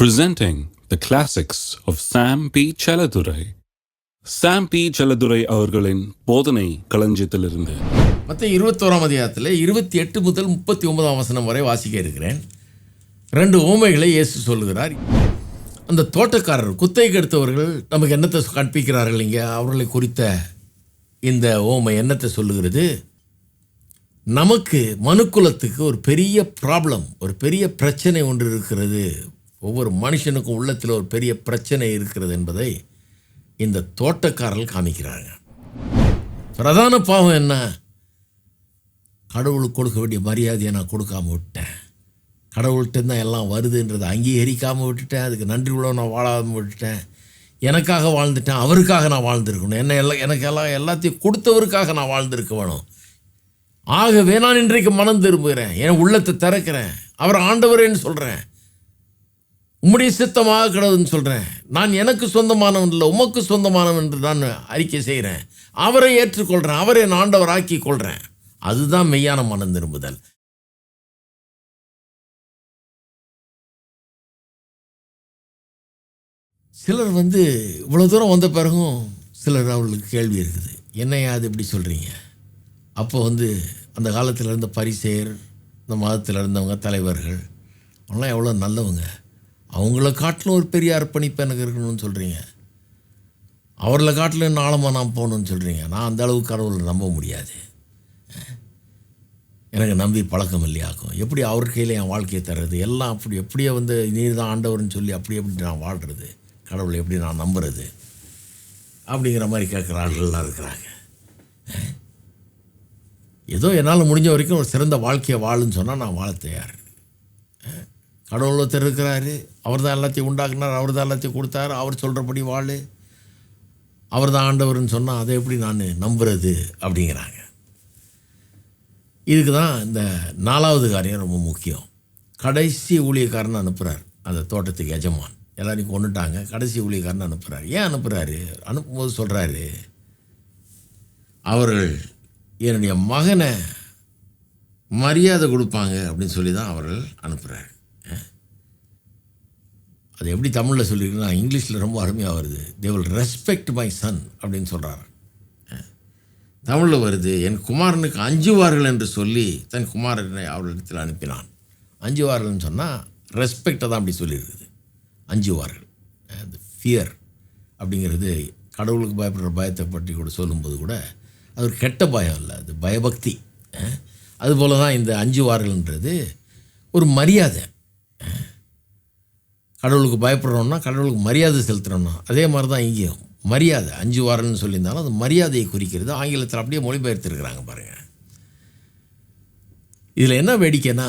presenting the classics of Sam P. Chaladurai. Sam P Chaladurai அவர்களின் போதனை களஞ்சியத்திலிருந்து. மற்ற இருபத்தோராம் அதிகாரத்தில் இருபத்தி எட்டு முதல் முப்பத்தி ஒன்பதாம் வசனம் வரை வாசிக்க இருக்கிறேன். ரெண்டு ஓமைகளை இயேசு சொல்லுகிறார். அந்த தோட்டக்காரர் குத்தைக்கு எடுத்தவர்கள் நமக்கு என்னத்தை கற்பிக்கிறார்கள் இங்கே? அவர்களை குறித்த இந்த ஓமை என்னத்தை சொல்லுகிறது? நமக்கு மனுக்குலத்துக்கு ஒரு பெரிய ப்ராப்ளம் ஒரு பெரிய பிரச்சனை ஒன்று இருக்கிறது. ஒவ்வொரு மனுஷனுக்கும் உள்ளத்தில் ஒரு பெரிய பிரச்சனை இருக்கிறது என்பதை இந்த தோட்டக்காரர்கள் காமிக்கிறாங்க பிரதான பாவம் என்ன? கடவுளுக்கு கொடுக்க வேண்டிய மரியாதையை நான் கொடுக்காம விட்டேன். கடவுள்கிட்ட தான் எல்லாம் வருதுன்றதை அங்கீகரிக்காமல் விட்டுட்டேன். அதுக்கு நன்றி உள்ள நான் வாழாமல் விட்டுட்டேன். எனக்காக வாழ்ந்துட்டேன். அவருக்காக நான் வாழ்ந்திருக்கணும். என்ன எல்லாம் எனக்கு எல்லாம் எல்லாத்தையும் கொடுத்தவருக்காக நான் வாழ்ந்திருக்க வேணும். ஆகவே நான் இன்றைக்கு மனம் திரும்புகிறேன். என் உள்ளத்தை திறக்கிறேன். அவர் ஆண்டவரேன்னு சொல்கிறேன் உம்முடைய சித்தமாக கிடதுன்னு சொல்கிறேன் நான் எனக்கு சொந்தமானவன் இல்லை உமக்கு சொந்தமானவன் என்று நான் அறிக்கை செய்கிறேன். அவரை ஏற்றுக்கொள்கிறேன் அவரை நான் ஆண்டவராக்கி கொள்கிறேன் அதுதான் மெய்யான மனம் திரும்புதல். சிலர் வந்து இவ்வளோ தூரம் வந்த பிறகும் சிலர் அவர்களுக்கு கேள்வி இருக்குது. என்னையா அது இப்படி சொல்கிறீங்க அப்போ வந்து அந்த காலத்தில் இருந்த பரிசேர் இந்த மதத்தில் இருந்தவங்க தலைவர்கள் அவங்களாம் எவ்வளோ நல்லவங்க. அவங்கள காட்டிலும் ஒரு பெரிய அர்ப்பணிப்பு எனக்கு இருக்கணும்னு சொல்கிறீங்க அவர்களை காட்டிலும் இன்னும் ஆழமாக நான் போகணும்னு சொல்கிறீங்க நான் அந்த அளவுக்கு கடவுளை நம்ப முடியாது. எனக்கு நம்பி பழக்கம் இல்லையாக்கும் எப்படி அவர் கையில் என் வாழ்க்கையை தர்றது? எல்லாம் அப்படி எப்படியே வந்து நீர் தான் ஆண்டவர்னு சொல்லி அப்படி எப்படி நான் வாழ்கிறது கடவுளை எப்படி நான் நம்புறது? அப்படிங்கிற மாதிரி கேட்குற ஆள்கள்லாம் இருக்கிறாங்க. ஏதோ என்னால் முடிஞ்ச வரைக்கும் ஒரு சிறந்த வாழ்க்கையை வாழுன்னு சொன்னால் நான் வாழ தயார். கடவுள் ஒருத்தர் இருக்கிறாரு. அவர் தான் எல்லாத்தையும் உண்டாக்குனார் அவர் தான் எல்லாத்தையும் கொடுத்தாரு அவர் சொல்கிறபடி வாழ். அவர் தான் ஆண்டவர்னு சொன்னால் அதை எப்படி நான் நம்புறது அப்படிங்கிறாங்க. இதுக்கு தான் இந்த நாலாவது காரியம் ரொம்ப முக்கியம். கடைசி ஊழியக்காரன் அனுப்புகிறார் அந்த தோட்டத்துக்கு எஜமான். எல்லாரையும் கொண்டுட்டாங்க கடைசி ஊழியக்காரன் அனுப்புகிறார் ஏன் அனுப்புகிறாரு அனுப்பும்போது சொல்கிறாரு அவர்கள் என்னுடைய மகனை மரியாதை கொடுப்பாங்க அப்படின்னு சொல்லி தான் அவர்கள் அனுப்புகிறாரு அது எப்படி தமிழில் சொல்லியிருக்குன்னா இங்கிலீஷில் ரொம்ப அருமையாக வருது. They will respect my son அப்படின்னு சொல்கிறாரு தமிழில் வருது என் குமாரனுக்கு அஞ்சுவார்கள் என்று சொல்லி தன் குமாரனை அவர்களிடத்தில் அனுப்பினான். அஞ்சுவார்கள்னு சொன்னால் ரெஸ்பெக்டை தான் அப்படி சொல்லியிருக்குது. அஞ்சுவார்கள். அந்த ஃபியர் அப்படிங்கிறது கடவுளுக்கு பயப்படுற பயத்தை பற்றி கூட சொல்லும்போது கூட அது ஒரு கெட்ட பயம் இல்லை அது பயபக்தி. அதுபோல தான் இந்த அஞ்சுவார்கள்ன்றது ஒரு மரியாதை. கடவுளுக்கு பயப்படுறோம்னா கடவுளுக்கு மரியாதை செலுத்துகிறோம்னா அதே மாதிரி தான் இங்கேயும். மரியாதை அஞ்சு வாரம்னு சொல்லியிருந்தாலும் அது மரியாதையை குறிக்கிறது. ஆங்கிலத்தில் அப்படியே மொழிபெயர்த்திருக்கிறாங்க பாருங்கள் இதில் என்ன வேடிக்கைன்னா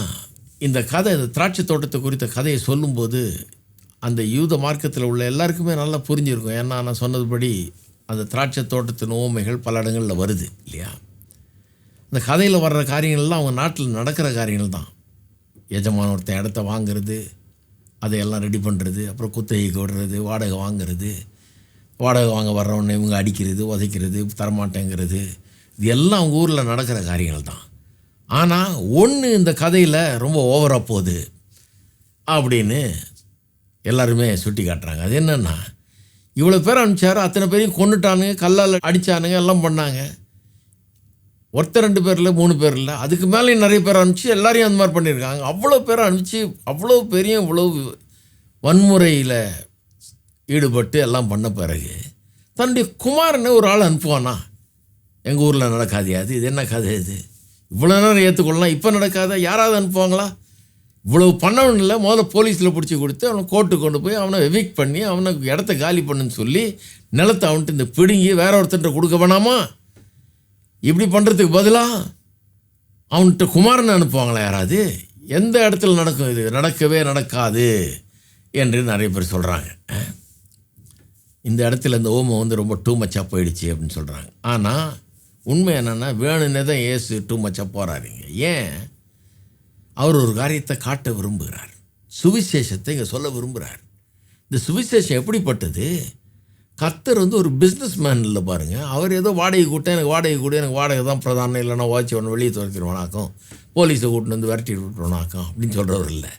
இந்த கதை இந்த திராட்சை தோட்டத்தை குறித்த கதையை சொல்லும்போது அந்த யூத மார்க்கத்தில் உள்ள எல்லாருக்குமே நல்லா புரிஞ்சிருக்கும். ஏன்னா நான் சொன்னதுபடி அந்த திராட்சை தோட்டத்தின் ஓமைகள் பல இடங்களில் வருது இல்லையா? இந்த கதையில் வர்ற காரியங்கள்லாம் அவங்க நாட்டில் நடக்கிற காரியங்கள் தான் எஜமான ஒருத்தன் இடத்த வாங்கிறது அதையெல்லாம் ரெடி பண்ணுறது அப்புறம் குத்தகைக்கு விடுறது வாடகை வாங்குறது. வாடகை வாங்க வர்றவொடனே இவங்க அடிக்கிறது உதைக்கிறது தரமாட்டேங்கிறது. இது எல்லாம் அவங்க ஊரில் நடக்கிற காரியங்கள் தான் ஆனால் ஒன்று இந்த கதையில் ரொம்ப ஓவராக போகுது அப்படின்னு எல்லாருமே சுட்டி காட்டுறாங்க. அது என்னென்னா இவ்வளோ பேர் அனுப்பிச்சாரு அத்தனை பேரையும் கொண்டுட்டானுங்க கல்லால் அடித்தானுங்க எல்லாம் பண்ணாங்க. ஒருத்தர் ரெண்டு பேரில் மூணு பேர் இல்லை. அதுக்கு மேலே நிறைய பேர் அனுப்பிச்சு எல்லாரையும் அந்த மாதிரி பண்ணியிருக்காங்க. அவ்வளோ பேர் அனுப்பிச்சு அவ்வளோ பேரையும் இவ்வளோ வன்முறையில் ஈடுபட்டு எல்லாம் பண்ண பிறகு தன்னுடைய குமாரனை ஒரு ஆள் அனுப்புவானா? எங்கள் ஊரில் நடக்காது இது என்ன கதை இது? இவ்வளோ நேரம் ஏற்றுக்கொள்ளலாம் இப்போ நடக்காத? யாராவது அனுப்புவாங்களா? இவ்வளவு பண்ணவன் இல்லை முதல்ல போலீஸில் பிடிச்சி கொடுத்து அவனை கோர்ட்டு கொண்டு போய் அவனை எவிக் பண்ணி அவனுக்கு இடத்த காலி பண்ணுன்னு சொல்லி நிலத்தை அவன்கிட்ட இந்த பிடுங்கி வேற ஒருத்தர்கிட்ட கொடுக்க வேணாமா? இப்படி பண்ணுறதுக்கு பதிலாக அவன்கிட்ட குமாரனை அனுப்புவாங்களா யாராவது? எந்த இடத்துல நடக்கும் இது? நடக்கவே நடக்காது என்று நிறைய பேர் சொல்கிறாங்க இந்த இடத்துல இந்த ஓமம் வந்து ரொம்ப டூ மச்சாக போயிடுச்சு அப்படின்னு சொல்கிறாங்க ஆனால் உண்மை என்னென்னா வேணுன்னே தான் ஏசு டூ மச்சாக போகிறாருங்க ஏன்? அவர் ஒரு காரியத்தை காட்ட விரும்புகிறார். சுவிசேஷத்தை இங்கே சொல்ல விரும்புகிறார். இந்த சுவிசேஷம் எப்படிப்பட்டது? கத்தர் வந்து ஒரு பிஸ்னஸ் மேன் இல்லை பாருங்கள் அவர் ஏதோ வாடகை கூட்டம் எனக்கு வாடகை கூட எனக்கு வாடகை தான் பிரதானம் இல்லைன்னா வாட்சி ஒன்று வெளியே துரத்திடுவானாக்கும் போலீஸை கூட்டின்னு வந்து விரட்டி விட்டுருவானாக்கும் அப்படின்னு சொல்கிறவர் இல்லை.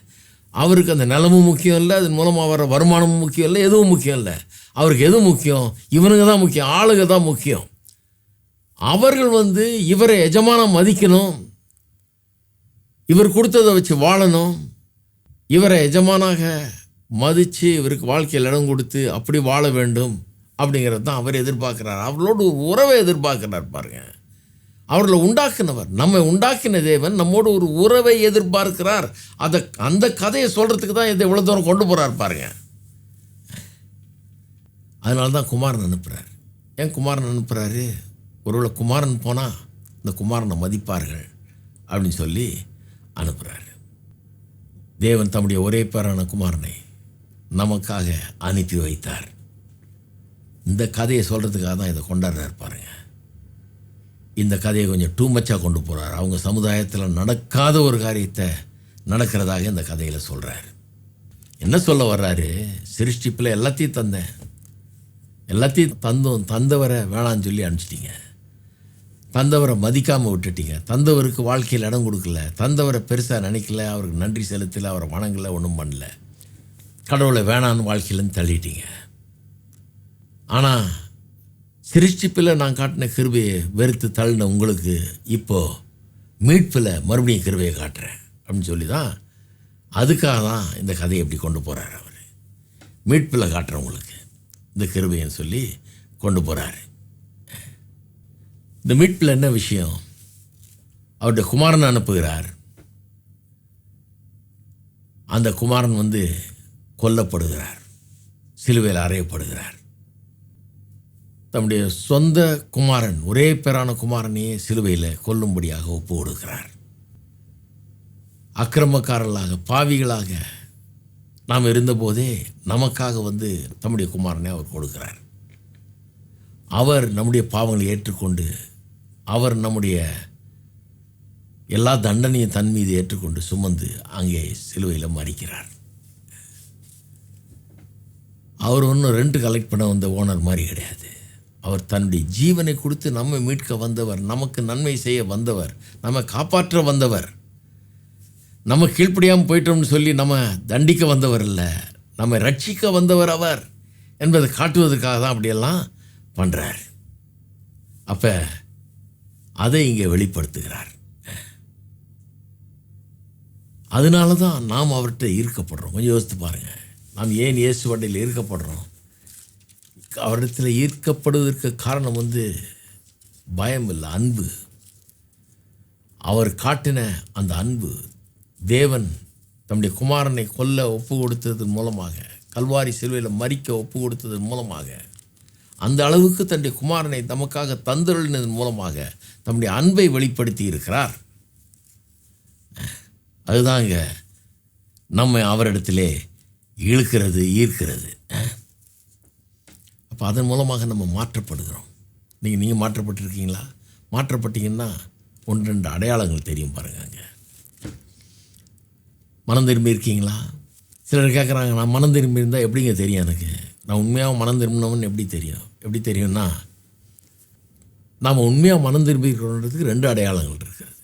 அவருக்கு அந்த நிலமும் முக்கியம் இல்லை அதன் மூலமாக வர வருமானமும் முக்கியம் இல்லை எதுவும் முக்கியம் இல்லை. அவருக்கு எது முக்கியம்? இவனுங்க தான் முக்கியம் ஆளுங்க தான் முக்கியம். அவர்கள் வந்து இவரை எஜமானம் மதிக்கணும். இவர் கொடுத்ததை வச்சு வாழணும். இவரை எஜமானாக மதித்து இவருக்கு வாழ்க்கையில் இடம் கொடுத்து அப்படி வாழ வேண்டும் அப்படிங்கிறது தான் அவர் எதிர்பார்க்குறார். அவர்களோடு ஒரு உறவை எதிர்பார்க்குறார் பாருங்க. அவர்களை உண்டாக்குனவர் நம்மை உண்டாக்கின தேவன் நம்மோடு ஒரு உறவை எதிர்பார்க்கிறார். அதை அந்த கதையை சொல்கிறதுக்கு தான் இதை இவ்வளோ தூரம் கொண்டு போகிறார் பாருங்க. அதனால தான் குமாரன் அனுப்புகிறார் ஏன் குமாரன் அனுப்புகிறாரு ஒருவேளை குமாரன் போனால் இந்த குமாரனை மதிப்பார்கள் அப்படின்னு சொல்லி அனுப்புகிறாரு தேவன் தம்முடைய ஒரே பேரான குமாரனை நமக்காக அனுப்பி வைத்தார். இந்த கதையை சொல்கிறதுக்காக தான் இதை கொண்டாடுறாரு பாருங்க. இந்த கதையை கொஞ்சம் டூ மச்சாக கொண்டு போகிறார் அவங்க சமுதாயத்தில் நடக்காத ஒரு காரியத்தை நடக்கிறதாக இந்த கதையில் சொல்கிறார் என்ன சொல்ல வர்றாரு? சிருஷ்டிப்பில் எல்லாத்தையும் தந்தேன். எல்லாத்தையும் தந்தோம். தந்தவரை வேணான்னு சொல்லி அனுப்பிச்சிட்டிங்க. தந்தவரை மதிக்காமல் விட்டுட்டீங்க. தந்தவருக்கு வாழ்க்கையில் இடம் கொடுக்கல. தந்தவரை பெருசாக நினைக்கல. அவருக்கு நன்றி செலுத்தலை. அவரை வணங்கலை. ஒன்றும் பண்ணல. கடவுளை வேணான்னு வாழ்க்கையிலேருந்து தள்ளிட்டீங்க. ஆனால் சிருஷ்டிப்பில் நான் காட்டின கிருபையை வெறுத்து தள்ளின உங்களுக்கு இப்போது மீட்பில் மறுபடியும் கிருபையை காட்டுறேன் அப்படின்னு சொல்லி தான் அதுக்காக தான் இந்த கதையை எப்படி கொண்டு போகிறார் அவர். மீட்பில் காட்டுறவங்களுக்கு இந்த கிருபைன்னு சொல்லி கொண்டு போகிறாரு இந்த மீட்பில் என்ன விஷயம்? அவருடைய குமாரன் அனுப்புகிறார். அந்த குமாரன் வந்து கொல்லப்படுகிறார். சிலுவையில் அறையப்படுகிறார். தம்முடைய சொந்த குமாரன் ஒரே பேரான குமாரனையே சிலுவையில் கொல்லும்படியாக ஒப்பு கொடுக்கிறார் அக்கிரமக்காரர்களாக பாவிகளாக நாம் இருந்தபோதே நமக்காக வந்து தம்முடைய குமாரனை அவர் கொடுக்கிறார். அவர் நம்முடைய பாவங்களை ஏற்றுக்கொண்டு அவர் நம்முடைய எல்லா தண்டனையும் தன் மீது ஏற்றுக்கொண்டு சுமந்து அங்கே சிலுவையில் மறிக்கிறார். அவர் ஒன்றும் ரெண்ட் கலெக்ட் பண்ண வந்த ஓனர் மாதிரி கிடையாது. அவர் தன்னுடைய ஜீவனை கொடுத்து நம்மை மீட்க வந்தவர் நமக்கு நன்மை செய்ய வந்தவர் நம்ம காப்பாற்ற வந்தவர். நம்ம கீழ்ப்படியாமல் போயிட்டோம்னு சொல்லி நம்ம தண்டிக்க வந்தவர் இல்லை நம்மை ரட்சிக்க வந்தவர் அவர் என்பதை காட்டுவதற்காக தான் அப்படியெல்லாம் பண்ணுறார் அப்போ அதை இங்கே வெளிப்படுத்துகிறார். அதனால தான் நாம் அவர்கிட்ட ஈர்க்கப்படுறோம். கொஞ்சம் யோசித்து பாருங்கள் நாம் ஏன் இயேசு வண்டியில் ஈர்க்கப்படுறோம் அவரிடத்தில் ஈர்க்கப்படுவதற்கு காரணம் வந்து பயம் இல்லை அன்பு. அவர் காட்டின அந்த அன்பு தேவன் தம்முடைய குமாரனை கொல்ல ஒப்பு கொடுத்ததன் மூலமாக கல்வாரி சிலுவையில் மறிக்க ஒப்பு கொடுத்ததன் மூலமாக அந்த அளவுக்கு தன்னுடைய குமாரனை தமக்காக தந்தருளினதன் மூலமாக தம்முடைய அன்பை வெளிப்படுத்தி இருக்கிறார். அதுதாங்க நம்மை அவரிடத்திலே இழுக்கிறது ஈர்க்கிறது. அப்போ அதன் மூலமாக நம்ம மாற்றப்படுகிறோம். நீங்கள் நீங்கள் மாற்றப்பட்டிருக்கீங்களா? மாற்றப்பட்டீங்கன்னா ஒன்று ரெண்டு அடையாளங்கள் தெரியும் பாருங்க அங்கே. மனம் திரும்பி இருக்கீங்களா? சிலர் கேட்குறாங்க நான் மனம் திரும்பி இருந்தால் எப்படிங்க தெரியும் எனக்கு? நான் உண்மையாக மனம் திரும்பினவன் எப்படி தெரியும்? எப்படி தெரியும்னா நாம் உண்மையாக மனம் திரும்பி இருக்கிறோன்றதுக்கு ரெண்டு அடையாளங்கள் இருக்கிறது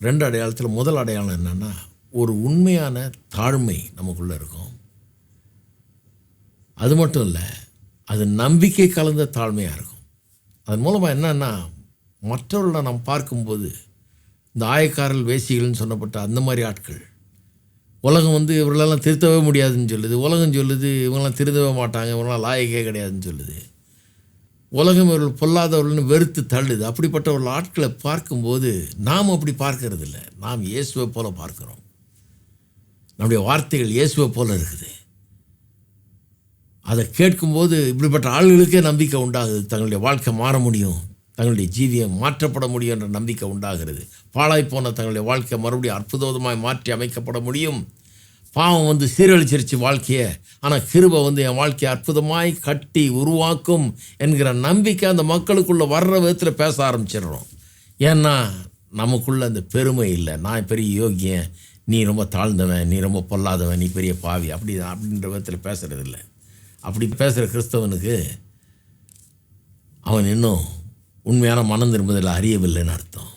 ரெண்டு அடையாளத்தில் முதல் அடையாளம் என்னென்னா ஒரு உண்மையான தாழ்மை நமக்குள்ளே இருக்கும். அது மட்டும் இல்லை அது நம்பிக்கை கலந்த தாழ்மையாக இருக்கும். அதன் மூலமாக என்னன்னா மற்றவர்களை நாம் பார்க்கும்போது இந்த ஆயக்காரல் வேசிகள்னு சொன்னப்பட்ட அந்த மாதிரி ஆட்கள் உலகம் வந்து இவர்களெல்லாம் திருத்தவே முடியாதுன்னு சொல்லுது. உலகம் சொல்லுது இவங்களாம் திருத்தவே மாட்டாங்க இவங்களாம் லாயக்கே கிடையாதுன்னு சொல்லுது. உலகம் இவர்கள் பொல்லாதவர்கள்னு வெறுத்து தள்ளுது. அப்படிப்பட்ட ஒரு ஆட்களை பார்க்கும்போது நாம் அப்படி பார்க்கறதில்ல. நாம் இயேசுவை போல் பார்க்குறோம். நம்முடைய வார்த்தைகள் இயேசுவை போல இருக்குது. அதை கேட்கும்போது இப்படிப்பட்ட ஆளுகளுக்கே நம்பிக்கை உண்டாகுது. தங்களுடைய வாழ்க்கை மாற முடியும். தங்களுடைய ஜீவியம் மாற்றப்பட முடியும் என்ற நம்பிக்கை உண்டாகிறது. பாழாய்ப்போன தங்களுடைய வாழ்க்கை மறுபடியும் அற்புதமாய் மாற்றி அமைக்கப்பட முடியும். பாவம் வந்து சீரழிச்சிருச்சு வாழ்க்கையை. ஆனால் கிருபை வந்து என் வாழ்க்கையை அற்புதமாய் கட்டி உருவாக்கும் என்கிற நம்பிக்கை அந்த மக்களுக்குள்ளே வர்ற விதத்தில் பேச ஆரம்பிச்சிடுறோம். ஏன்னா நமக்குள்ளே அந்த பெருமை இல்லை. நான் பெரிய யோகியன். நீ ரொம்ப தாழ்ந்தவன் நீ ரொம்ப பொல்லாதவன் நீ பெரிய பாவி அப்படி அப்படின்ற விதத்தில் பேசுறது இல்லை அப்படி பேசுகிற கிறிஸ்தவனுக்கு அவன் இன்னும் உண்மையான மனம் திரும்புதல் அறியவில்லைன்னு அர்த்தம்.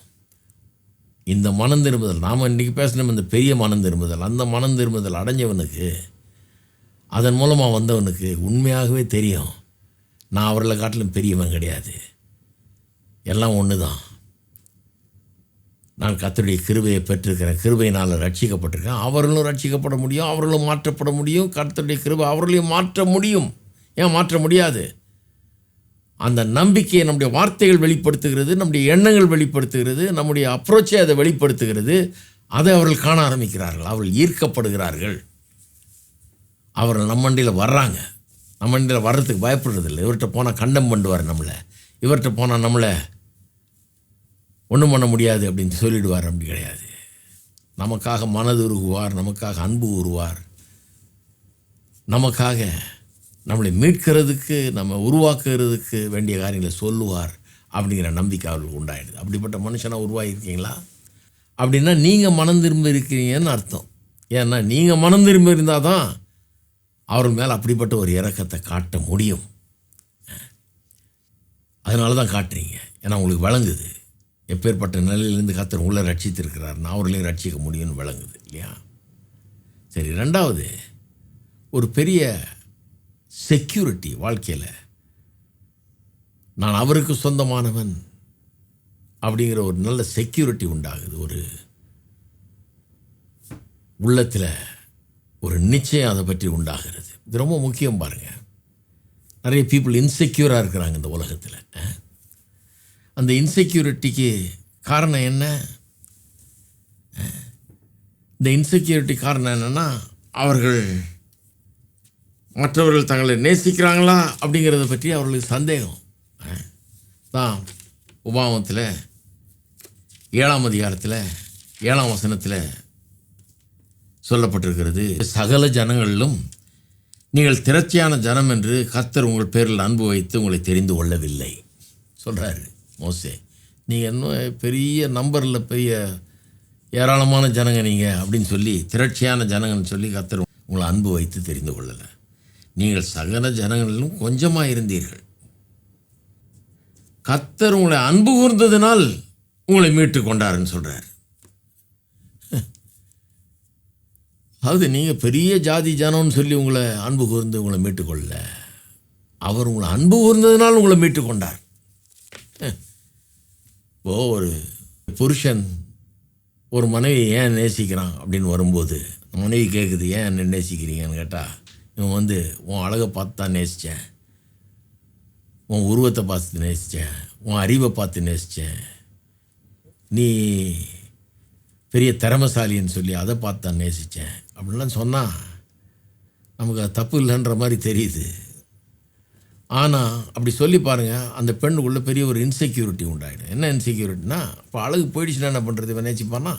இந்த மனம் திரும்புதல் நாம் இன்றைக்கி பேசணும் இந்த பெரிய மனம் திரும்புதல் அந்த மனம் திரும்புதல் அடைஞ்சவனுக்கு அதன் மூலமாக வந்தவனுக்கு உண்மையாகவே தெரியும். நான் அவர்களை காட்டிலும் பெரியவன் கிடையாது. எல்லாம் ஒன்று தான் நான் கத்தருடைய கிருபையை பெற்றிருக்கிறேன் கிருபையினால் ரட்சிக்கப்பட்டிருக்கேன். அவர்களும் ரட்சிக்கப்பட முடியும் அவர்களும் மாற்றப்பட முடியும். கர்த்தருடைய கிருபை அவர்களையும் மாற்ற முடியும். ஏன் மாற்ற முடியாது? அந்த நம்பிக்கையை நம்முடைய வார்த்தைகள் வெளிப்படுத்துகிறது நம்முடைய எண்ணங்கள் வெளிப்படுத்துகிறது நம்முடைய அப்ரோச்சை அதை வெளிப்படுத்துகிறது. அதை அவர்கள் காண ஆரம்பிக்கிறார்கள். அவர்கள் ஈர்க்கப்படுகிறார்கள். அவர்கள் நம்மண்டியில் வர்றாங்க. நம்மண்டியில் வர்றதுக்கு பயப்படுறதில்லை. இவர்கிட்ட போனால் கண்டம் பண்ணுவார் நம்மளை. இவர்கிட்ட போனால் நம்மளை ஒன்றும் பண்ண முடியாது அப்படின்னு சொல்லிடுவார் அப்படி கிடையாது. நமக்காக மனது உருகுவார் நமக்காக அன்பு உருவார். நமக்காக நம்மளை மீட்கிறதுக்கு நம்ம உருவாக்குறதுக்கு வேண்டிய காரியங்களை சொல்லுவார் அப்படிங்கிற நம்பிக்கை அவர்களுக்கு உண்டாயிடுது. அப்படிப்பட்ட மனுஷனாக உருவாகியிருக்கீங்களா? அப்படின்னா நீங்கள் மனம் திரும்பி இருக்கிறீங்கன்னு அர்த்தம். ஏன்னா நீங்கள் மனம் திரும்பி இருந்தால் தான் அவர் மேலே அப்படிப்பட்ட ஒரு இறக்கத்தை காட்ட முடியும். அதனால தான் காட்டுறீங்க. ஏன்னா உங்களுக்கு வழங்குது எப்பேற்பட்ட நிலையிலிருந்து கத்தர் உள்ள ரட்சித்திருக்கிறார். நான் அவர்களையும் ரட்சிக்க முடியும்னு விளங்குது இல்லையா? சரி ரெண்டாவது ஒரு பெரிய செக்யூரிட்டி வாழ்க்கையில் நான் அவருக்கு சொந்தமானவன் அப்படிங்கிற ஒரு நல்ல செக்யூரிட்டி உண்டாகுது. ஒரு உள்ளத்தில் ஒரு நிச்சயம் அதை பற்றி உண்டாகிறது. இது ரொம்ப முக்கியம் பாருங்கள் நிறைய பீப்புள் இன்செக்யூராக இருக்கிறாங்க இந்த உலகத்தில். அந்த இன்செக்யூரிட்டிக்கு காரணம் என்ன? இந்த இன்செக்யூரிட்டி காரணம் என்னென்னா அவர்கள் மற்றவர்கள் தங்களை நேசிக்கிறாங்களா அப்படிங்கிறத பற்றி அவர்களுக்கு சந்தேகம். தான் உபாமத்தில் ஏழாம் அதிகாரத்தில் ஏழாம் வசனத்தில் சொல்லப்பட்டிருக்கிறது. சகல ஜனங்களிலும் நீங்கள் திரட்சியான ஜனம் என்று கர்த்தர் உங்கள் பேரில் அன்பு வைத்து உங்களை தெரிந்து கொள்ளவில்லை. சொல்கிறாரு மோசே நீங்கள் இன்னும் பெரிய நம்பரில் பெரிய ஏராளமான ஜனங்க நீங்கள் அப்படின்னு சொல்லி திரட்சியான ஜனங்கன்னு சொல்லி கத்தர் உங்களை அன்பு வைத்து தெரிந்து கொள்ளலை. நீங்கள் சகல ஜனங்களிலும் கொஞ்சமாக இருந்தீர்கள். கத்தர் உங்களை அன்பு கூர்ந்ததினால் உங்களை மீட்டு கொண்டாருன்னு சொல்கிறார் அதாவது நீங்கள் பெரிய ஜாதி ஜனம்னு சொல்லி உங்களை அன்பு கூர்ந்து உங்களை மீட்டுக்கொள்ள அவர் உங்களை அன்பு கூர்ந்ததினால் உங்களை மீட்டு கொண்டார். இப்போ ஒரு புருஷன் ஒரு மனைவி ஏன் நேசிக்கிறான் அப்படின்னு வரும்போது மனைவி கேட்குது ஏன் என்ன நேசிக்கிறீங்கன்னு கேட்டால் இவன் வந்து உன் அழகை பார்த்து தான் நேசித்தேன் உன் உருவத்தை பார்த்து நேசித்தேன் உன் அறிவை பார்த்து நேசித்தேன் நீ பெரிய திறமசாலின்னு சொல்லி அதை பார்த்து தான் நேசித்தேன் அப்படின்லாம் சொன்னால் நமக்கு அது தப்பு இல்லைன்ற மாதிரி தெரியுது. ஆனால் அப்படி சொல்லி பாருங்கள் அந்த பெண்ணுக்குள்ளே பெரிய ஒரு இன்செக்யூரிட்டி உண்டாயிடும். என்ன இன்செக்யூரிட்டினா இப்போ அழகு போயிடுச்சுன்னா என்ன பண்ணுறது இவன் நேசிப்பானா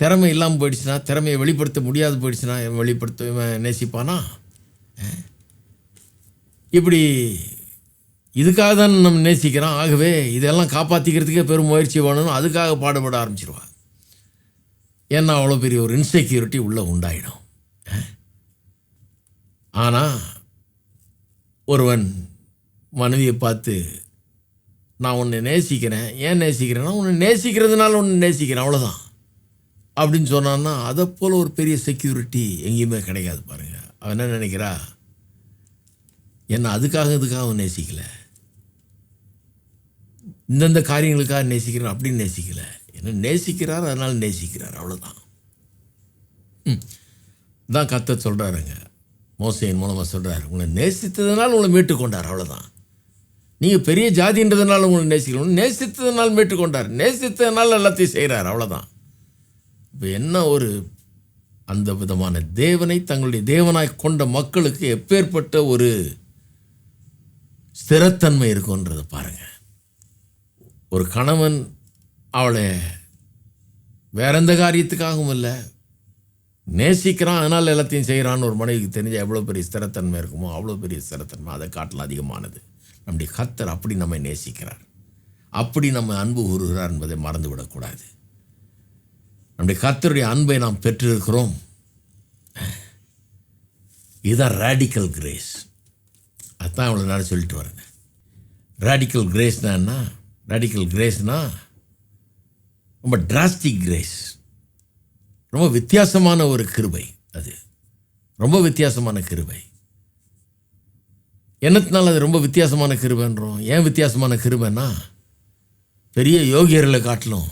திறமை இல்லாமல் போயிடுச்சுன்னா திறமையை வெளிப்படுத்த முடியாது போயிடுச்சுன்னா இவன் வெளிப்படுத்த இவன் நேசிப்பானா? இப்படி இதுக்காக தான் நம்ம நேசிக்கிறோம். ஆகவே இதெல்லாம் காப்பாற்றிக்கிறதுக்கே பெரும் முயற்சி வேணும்னு அதுக்காக பாடுபட ஆரம்பிச்சிருவா ஏன்னா அவ்வளோ பெரிய ஒரு இன்செக்யூரிட்டி உள்ளே உண்டாயிடும். ஆனால் ஒருவன் மனைவியை பார்த்து நான் உன்னை நேசிக்கிறேன். ஏன் நேசிக்கிறேன்னா உன்னை நேசிக்கிறதுனால உன்னை நேசிக்கிறேன். அவ்வளோதான் அப்படின்னு சொன்னான்னா அதை போல் ஒரு பெரிய செக்யூரிட்டி எங்கேயுமே கிடைக்காது பாருங்கள் அவன் என்ன நினைக்கிறா? என்னை அதுக்காக இதுக்காக அவன் நேசிக்கலை? இந்தந்த காரியங்களுக்காக நேசிக்கிறான். அப்படின்னு நேசிக்கல. என்ன நேசிக்கிறார் அதனால் நேசிக்கிறார். அவ்வளோதான் ம். தான் கத்த சொல்கிறாருங்க மோசையின் மூலமாக சொல்கிறார் உங்களை நேசித்ததுனால் உங்களை மீட்டுக்கொண்டார். அவ்வளோதான் நீங்கள் பெரிய ஜாதின்றதுனால உங்களை நேசிக்கணும் நேசித்ததுனால் மீட்டுக்கொண்டார். நேசித்ததுனால் எல்லாத்தையும் செய்கிறார் அவ்வளோதான் இப்போ என்ன ஒரு அந்த விதமான தேவனை தங்களுடைய தேவனாய் கொண்ட மக்களுக்கு எப்பேற்பட்ட ஒரு ஸ்திரத்தன்மை இருக்குன்றதை பாருங்கள் ஒரு கணவன் அவளை வேற எந்த காரியத்துக்காகவும் இல்லை நேசிக்கிறான் அதனால் எல்லாத்தையும் செய்கிறான்னு ஒரு மனைவிக்கு தெரிஞ்ச எவ்வளோ பெரிய ஸ்திரத்தன்மை இருக்குமோ அவ்வளோ பெரிய ஸ்திரத்தன்மை. அதை காட்டில் அதிகமானது. நம்முடைய கத்தர் அப்படி நம்மை நேசிக்கிறார். அப்படி நம்ம அன்பு கூறுகிறார் என்பதை மறந்து விடக்கூடாது நம்முடைய கத்தருடைய அன்பை நாம் பெற்றிருக்கிறோம். இதுதான் ரேடிக்கல் கிரேஸ் அதுதான் இவ்வளோ நேரம் சொல்லிட்டு வரேங்க ரேடிக்கல் கிரேஸ்னா என்ன? ரேடிக்கல் கிரேஸ்னால் ரொம்ப டிராஸ்டிக் கிரேஸ் ரொம்ப வித்தியாசமான ஒரு கிருபை அது. ரொம்ப வித்தியாசமான கிருபை. என்னத்தினால அது ரொம்ப வித்தியாசமான கிருபைன்றோம் ஏன் வித்தியாசமான கிருபைன்னா பெரிய யோகியர்களை காட்டிலும்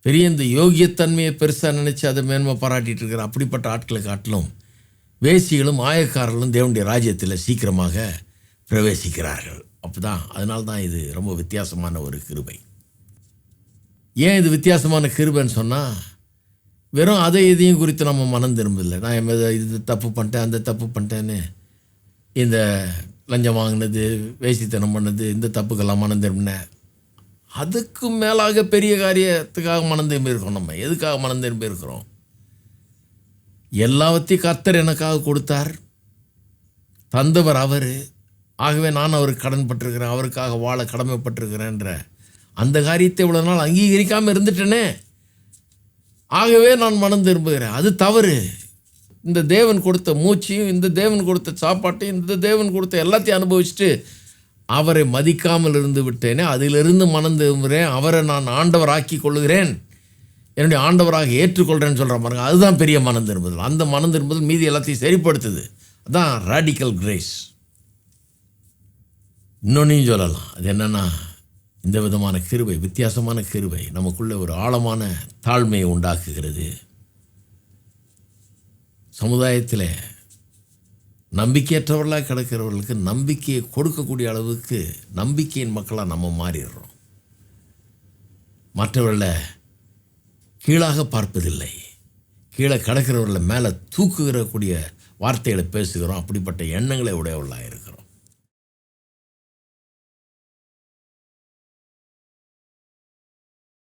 பெரிய இந்த யோகியத்தன்மையை பெருசாக நினச்சி அதை மேன்மை பாராட்டிட்டு இருக்கிற அப்படிப்பட்ட ஆட்களை காட்டிலும் வேசிகளும் ஆயக்காரர்களும் தேவனுடைய ராஜ்யத்தில் சீக்கிரமாக பிரவேசிக்கிறார்கள். அப்பதான் அதனால தான் இது ரொம்ப வித்தியாசமான ஒரு கிருபை. ஏன் இது வித்தியாசமான கிருபைன்னு சொன்னால் வெறும் அதை இதையும் குறித்து நம்ம மனம் திரும்பலை நான் என் இது தப்பு பண்ணிட்டேன் அந்த தப்பு பண்ணிட்டேன்னு இந்த லஞ்சம் வாங்கினது வேசித்தனம் பண்ணது இந்த தப்புக்கெல்லாம் மனம் திரும்பினேன் அதுக்கு மேலாக பெரிய காரியத்துக்காக மனம் திரும்பி இருக்கோம் நம்ம. எதுக்காக மனம் திரும்பி இருக்கிறோம்? எல்லாவற்றையும் கர்த்தர் எனக்காக கொடுத்தார். தந்தவர் அவர். ஆகவே நான் அவருக்கு கடன்பட்டிருக்கிறேன் அவருக்காக வாழ கடமைப்பட்டிருக்கிறேன்ற அந்த காரியத்தை இவ்வளோ நாள் அங்கீகரிக்காமல் இருந்துட்டேனே. ஆகவே நான் மனம் திரும்புகிறேன். அது தவறு. இந்த தேவன் கொடுத்த மூச்சையும் இந்த தேவன் கொடுத்த சாப்பாட்டையும் இந்த தேவன் கொடுத்த எல்லாத்தையும் அனுபவிச்சுட்டு அவரை மதிக்காமல் இருந்து விட்டேனே அதிலிருந்து மனம் திரும்புகிறேன். அவரை நான் ஆண்டவராக்கி கொள்ளுகிறேன். என்னுடைய ஆண்டவராக ஏற்றுக்கொள்கிறேன்னு சொல்கிற பாருங்க அதுதான் பெரிய மனம் திரும்புதல். அந்த மனம் திரும்புதல் மீதி எல்லாத்தையும் சரிப்படுத்துது. அதான் ராடிக்கல் கிரேஸ் இன்னொன்னையும் சொல்லலாம். அது என்னென்னா இந்த விதமான கிருவை வித்தியாசமான கிருவை நமக்குள்ளே ஒரு ஆழமான தாழ்மையை உண்டாக்குகிறது. சமுதாயத்தில் நம்பிக்கையற்றவர்களாக கிடக்கிறவர்களுக்கு நம்பிக்கையை கொடுக்கக்கூடிய அளவுக்கு நம்பிக்கையின் மக்களாக நம்ம மாறிடுறோம். மற்றவர்களை கீழாக பார்ப்பதில்லை. கீழே கிடக்கிறவர்களை மேலே தூக்குகிறக்கூடிய வார்த்தைகளை பேசுகிறோம். அப்படிப்பட்ட எண்ணங்களை உடையவர்களாக இருக்கும்